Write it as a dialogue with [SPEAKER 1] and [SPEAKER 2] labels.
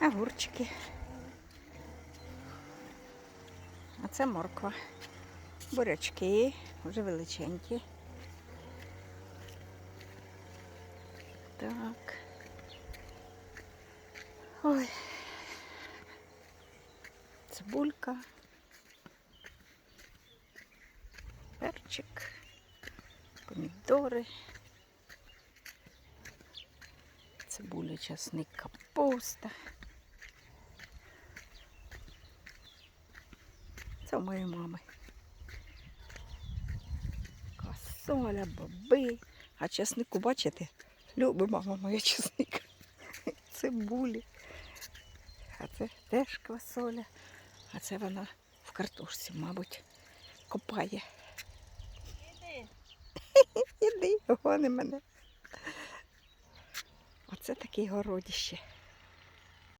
[SPEAKER 1] огурчики. А це морква. Бурячки, вже величенькі. Так. Ой. Цибулька. Перчик. Помідори. Цибуля, часник, капуста. У моєї мами. Квасоля, боби. А часнику, бачите, любить мама моя часник. Цибулі. А це теж квасоля. А це вона в картошці, мабуть, копає. Іди, гони мене. Оце таке городище.